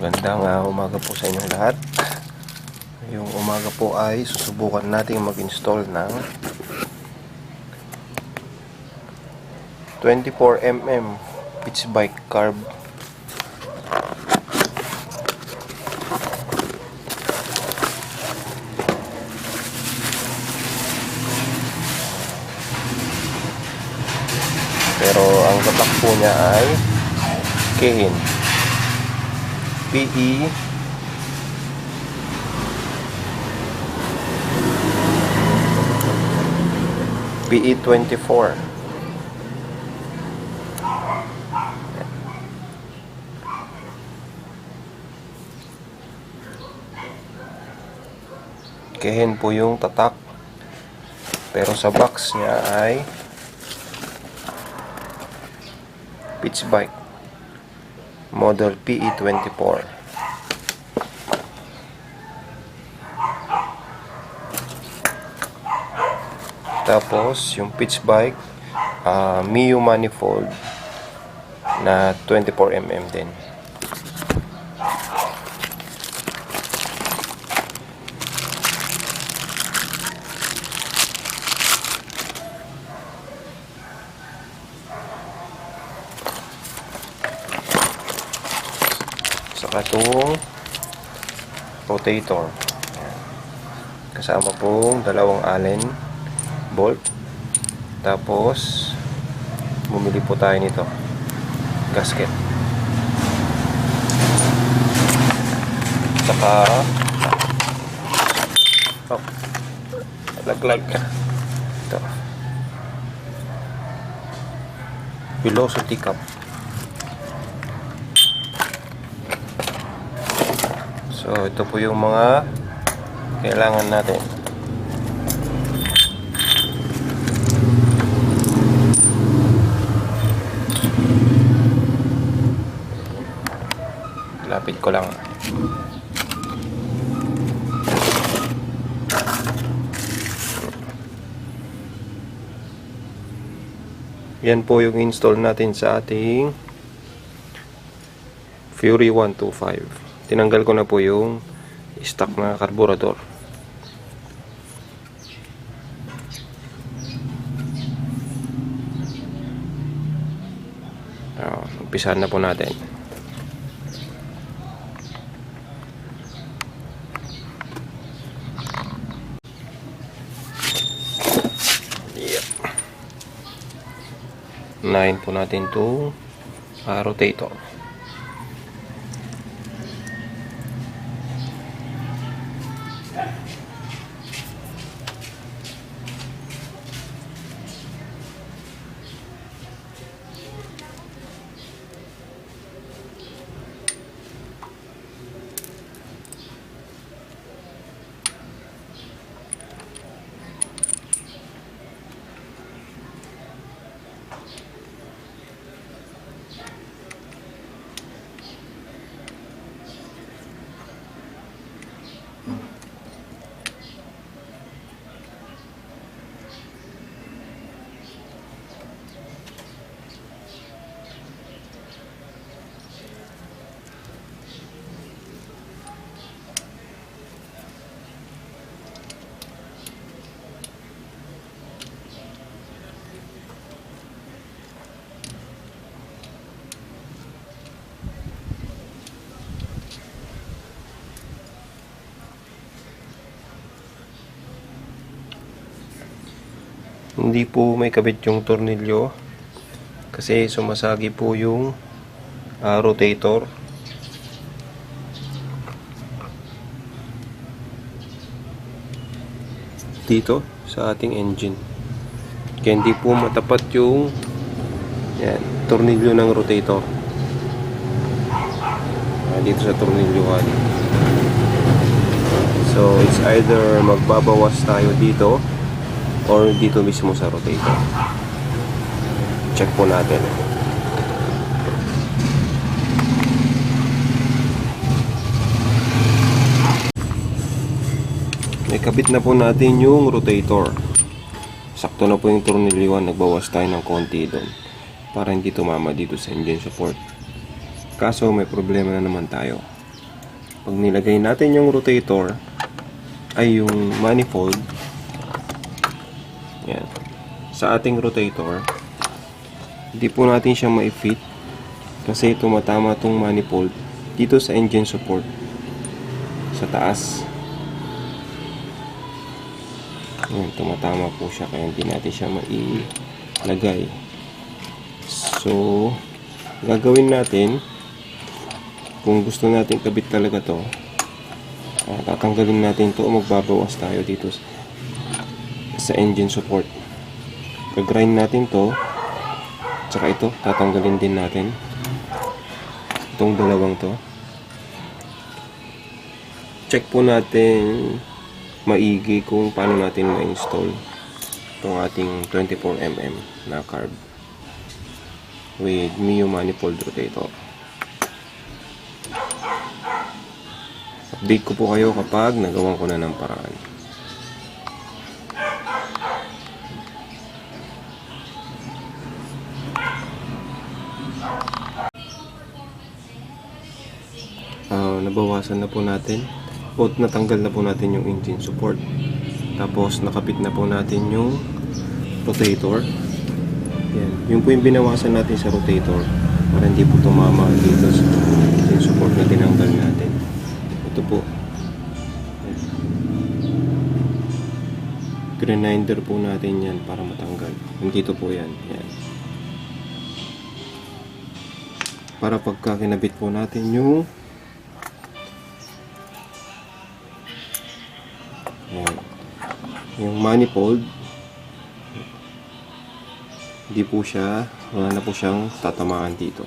Magandang ah, umaga po sa inyong lahat. Yung umaga po ay susubukan natin mag-install ng 24mm pitch bike carb. Pero ang tatak po niya ay Kehin. PE PE 24 Kehen po yung tatak. Pero sa box niya ay pitch bike model E PE24 tapos yung pitch bike uh, Mio manifold na 24mm din saka itong rotator Ayan. kasama pong dalawang allen bolt. Tapos bumili po tayo nito. Gasket. Saka oh, laglag. Ito. Velocity cup So, ito po yung mga kailangan natin. Lapit ko lang. Yan po yung install natin sa ating Fury 125 tinanggal ko na po yung stock na carburetor. Oh, umpisahan na po natin. Yep. Unahin po natin itong ah, rotator hindi po may kabit yung tornilyo kasi sumasagi po yung ah, rotator. Dito sa ating engine. Kaya hindi po matapat yung yan, tornilyo ng rotator. Ah, dito sa tornilyo so it's either magbabawas tayo dito or dito mismo sa rotator. Check po natin. May kabit na po natin yung rotator. Sakto na po yung tornilyo. Nagbawas tayo ng konti doon para hindi tumama dito sa engine support. Kaso may problema na naman tayo. pag nilagay natin yung rotator, ay yung manifold, yan, sa ating rotator, hindi po natin siya ma-fit kasi tumatama tong manifold dito sa engine support sa taas. Yan, tumatama po siya kaya hindi natin siya mailagay. So, gagawin natin kung gusto natin kabit talaga to ah, tatanggalin natin to o magbabawas tayo dito sa engine support. Gagrind natin to. Tsaka ito tatanggalin din natin. Itong dalawang to. Check po natin maigi kung paano natin ma-install itong ating 24mm na carb with Mio manifold rotator. Update ko po kayo kapag nagawan ko na ng paraan. Nabawasan na po natin o natanggal na po natin yung engine support. Tapos nakapit na po natin yung rotator. Yan. Yung po yung binawasan natin sa rotator para hindi po tumama dito sa engine support na tinanggal natin. Ito po. Grinder po natin yan para matanggal. Nandito po yan. yan. Para pagka kinabit po natin yung yung manifold hindi po siya wala na po siyang tatamaan dito.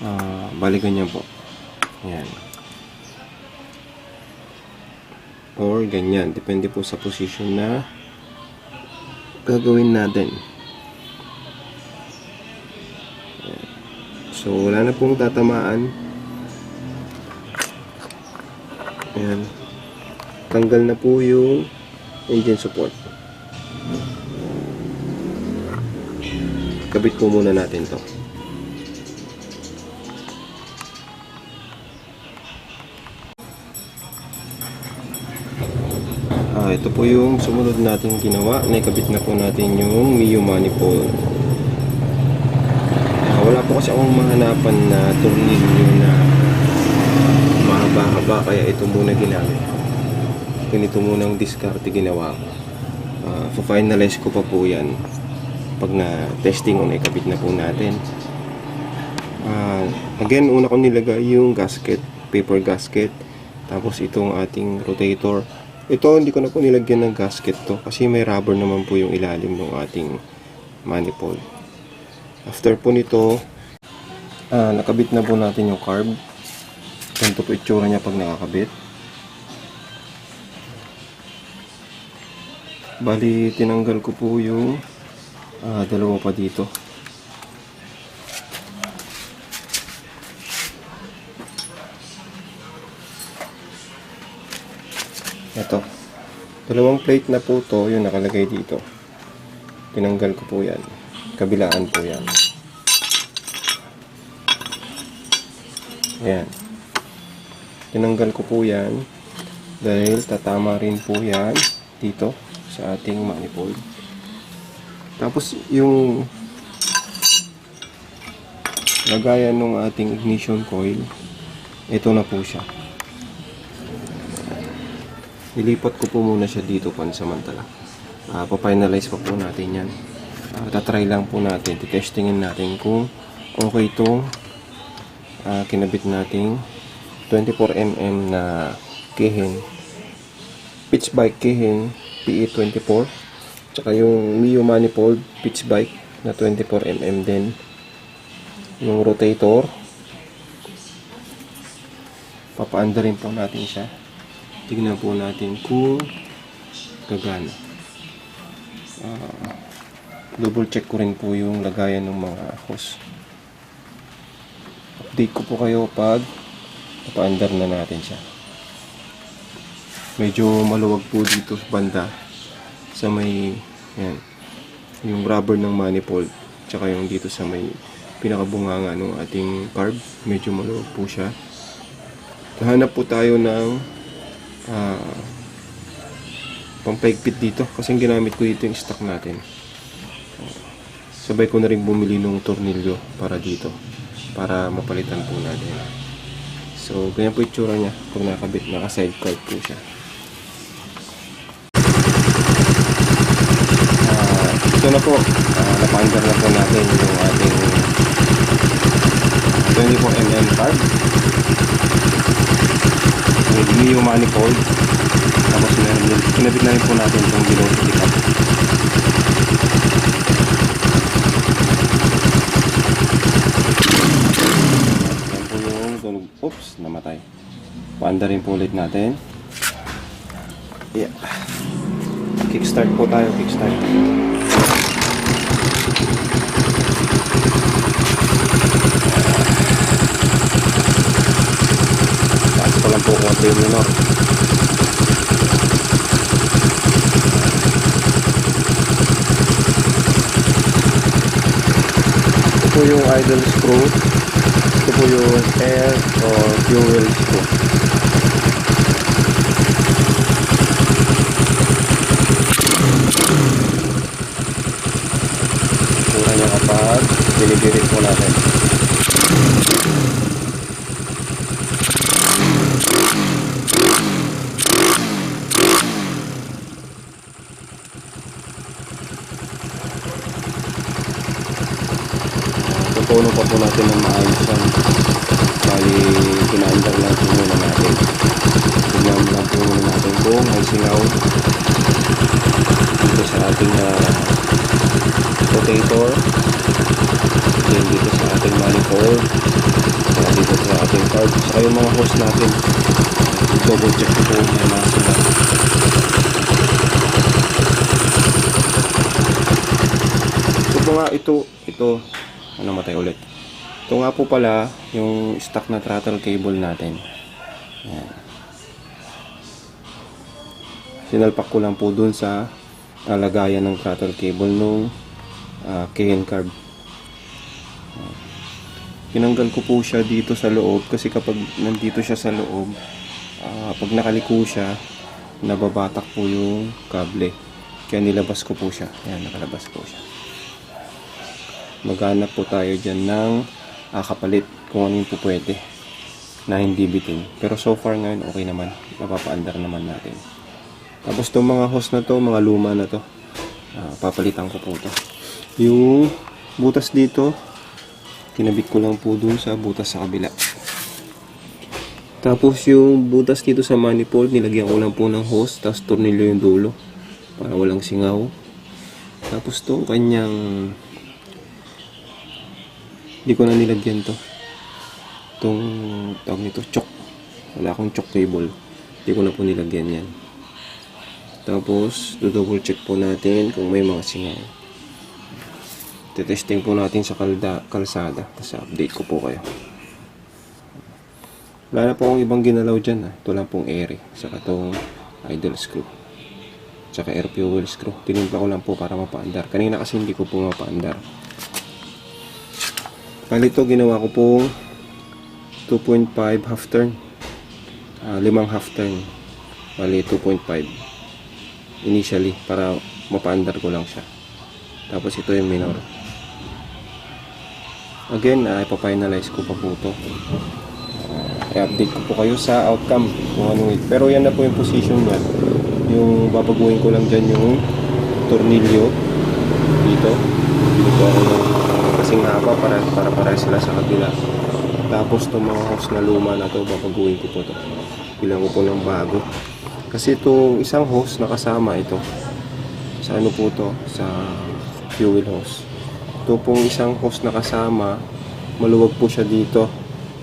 Ah, balikan niya po. Ayan. Or ganyan. Depende po sa position na gagawin natin. So, wala na pong tatamaan. Ayan. Tanggal na po yung engine support. Kabit po muna natin to. Ah, ito po yung sumunod nating ginawa. Naikabit na po natin yung Mio manifold. Ah, wala po kasi akong mahanapan na tornilyo na mahaba-haba kaya ito muna ginamit. Ganito muna ang diskarte ginawa ko. Ah, finalize ko pa po yan pag na testing o naikabit na po natin. Ah, again, una ko nilagay yung gasket, paper gasket. Tapos itong ating rotator. Ito, hindi ko na po nilagyan ng gasket to kasi may rubber naman po yung ilalim ng ating manifold. After po nito, ah, nakabit na po natin yung carb. Ganito po itsura niya pag nakakabit. Bali, tinanggal ko po yung ah, dalawa pa dito. Ito. Dalawang plate na po to, yung nakalagay dito. Tinanggal ko po yan. Kabilaan po yan. Ayan. Tinanggal ko po yan dahil tatama rin po yan dito sa ating manifold. Tapos yung lagayan ng ating ignition coil, ito na po siya. Ilipat ko po muna siya dito pansamantala. Uh, pa-finalize pa po natin yan. Uh, tatry lang po natin, titestingin natin kung okay itong uh, kinabit nating 24mm na kihin. Pitch bike kihin PE24. Tsaka yung Mio manifold pitch bike na 24mm din. Yung rotator. Papaanda rin po natin siya. Tignan po natin kung gagana. Ah, double check ko rin po yung lagayan ng mga hose. Update ko po kayo pag papaandar na natin siya. Medyo maluwag po dito sa banda sa may yan, yung rubber ng manifold tsaka yung dito sa may pinakabunganga ng ating carb. Medyo maluwag po siya. Hanap po tayo ng ah, pampaigpit dito kasi ginamit ko dito yung stock natin. Sabay ko na rin bumili ng tornilyo para dito para mapalitan po natin. So, ganyan po itsura niya pag nakabit, naka side card po siya. Ah, ito na po, uh, napaandar na po natin yung ating uh, 24mm card. With Mio manifold. Tapos meron din, kinabit na rin po natin itong yan po yung tunog, oops, namatay. Paanda rin po ulit natin. Yeah. Kickstart po tayo, kickstart. Taas ko lang po konti yung minor. Ito po yung idle screw po yung air or fuel screw Tura niya kapag binibirit po natin. Tutuno pa po natin ng maayos yan. Bali, pinaandar lang po muna natin. Tignan lang po muna natin kung may singaw dito sa ating uh, rotator. Then dito sa ating manifold. Saka dito sa ating card saka yung mga hose natin. Double check ko po yung mga sila. Ito po nga ito ito. Ano matay ulit. Ito nga po pala yung stock na throttle cable natin. Yan sinalpak ko lang po dun sa ah, lagayan ng throttle cable nung uh, KN carb. Ah. Tinanggal ko po siya dito sa loob kasi kapag nandito siya sa loob, ah, pag nakaliko siya, nababatak po yung kable. Kaya nilabas ko po siya. Ayan, nakalabas po siya. Maghanap po tayo dyan ng ah, kapalit kung ano yung po na hindi bitin. Pero so far ngayon okay naman. Napapaandar naman natin. Tapos itong mga hose na to, mga luma na to, ah, papalitan ko po to. Yung butas dito, kinabit ko lang po dun sa butas sa kabila. Tapos yung butas dito sa manifold, nilagyan ko lang po ng hose, tapos tornilyo yung dulo para walang singaw. Tapos to kanyang hindi ko na nilagyan to. Itong tawag nito, choke. Wala akong choke cable. Hindi ko na po nilagyan yan. Tapos, double check po natin kung may mga singaw. Tetesting po natin sa kalda, kalsada. Tapos update ko po kayo. Wala na po akong ibang ginalaw dyan. Ha. Ito lang pong air. Saka itong idle screw. Saka air fuel screw. Tinimpla ko lang po para mapaandar. Kanina kasi hindi ko po mapaandar. Bali ito ginawa ko po 2.5 half turn. Ah, limang half turn. Bali 2.5 initially para mapaandar ko lang siya tapos ito yung minor again uh, ipafinalize ko pa po ito uh, i-update ko po kayo sa outcome kung ano it. pero yan na po yung position niya yung babaguhin ko lang dyan yung tornilyo dito dito ako ng kasing haba para, para para sila sa kabila tapos itong mga hose na luma na to babaguhin ko po to bilang ko po ng bago kasi itong isang hose nakasama ito. Sa ano po to? Sa fuel hose. Ito pong isang hose nakasama, maluwag po siya dito.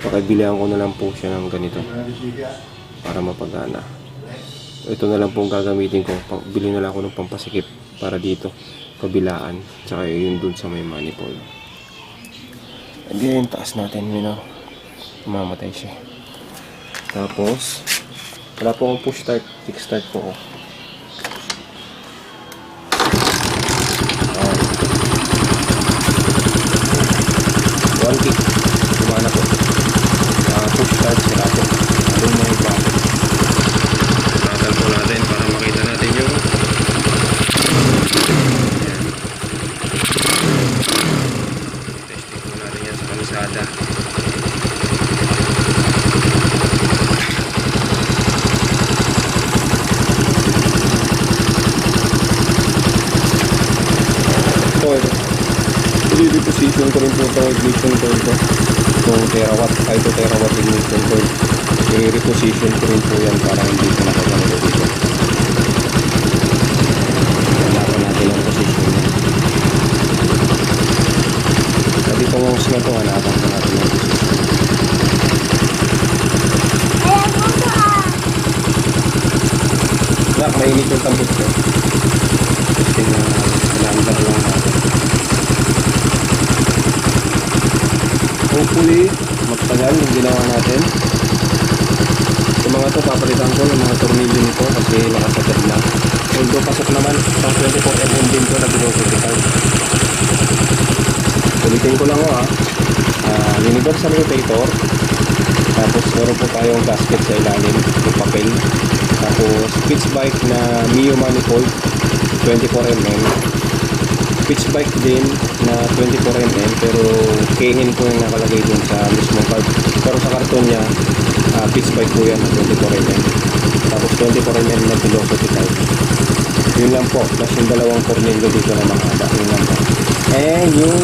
Pakibilihan ko na lang po siya ng ganito. Para mapagana. Ito na lang pong gagamitin ko. Bili na lang ako ng pampasikip para dito. Kabilaan. Tsaka yun dun sa may manifold. Again, taas natin yun know. Mamatay siya. Tapos, wala po akong push start, kick start po ako. kalsada position ko rin po itong ignition coil ko. Itong terawatt, 5 terawatt ignition coil i-reposition ko rin po yan para hindi ko nakagano dito sa ditong hose na to hanapan natin ang position Ayan po po ah. Nak, mainit yung tambot ko. Number lang natin. Hopefully, magtagal yung ginawa natin. Yung mga to, papalitan ko yung mga tornilyo nito kasi nakasagad na. Although pasok naman, pang 24mm din to na binukulitan. Ulitin ko lang ho ah. Uh, universal rotator. Tapos meron po tayong gasket sa ilalim, yung papel. Tapos pitch bike na Mio manifold 24mm. Pitch bike din na 24mm pero kainin po yung nakalagay dun sa mismong card. Pero sa karton niya, ah, pitch bike po yan na 24mm. Tapos 24mm na philosophy card. Yun lang po. Plus yung dalawang tornilyo dito na mahaba. Yun lang po. And yung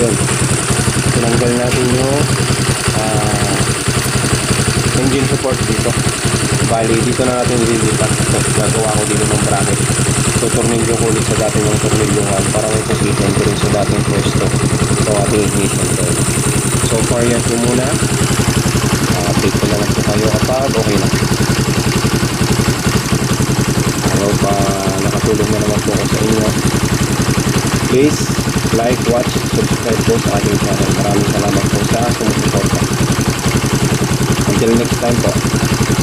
yun. Tinanggal natin yung ah, engine support dito. Bali, dito na natin ililipat. So, gagawa ko dito ng bracket. So, tornilyo ko ulit sa dating ng tornilyohan para may position ko rin sa dating pwesto. So, ating ignition coil. So far, yan po muna. Uh, update ko na lang po kayo kapag okay na. Araw pa nakatulong na naman po ako sa inyo. Please, like, watch, subscribe po sa ating channel. Maraming salamat po sa sumusuporta. Until next time po.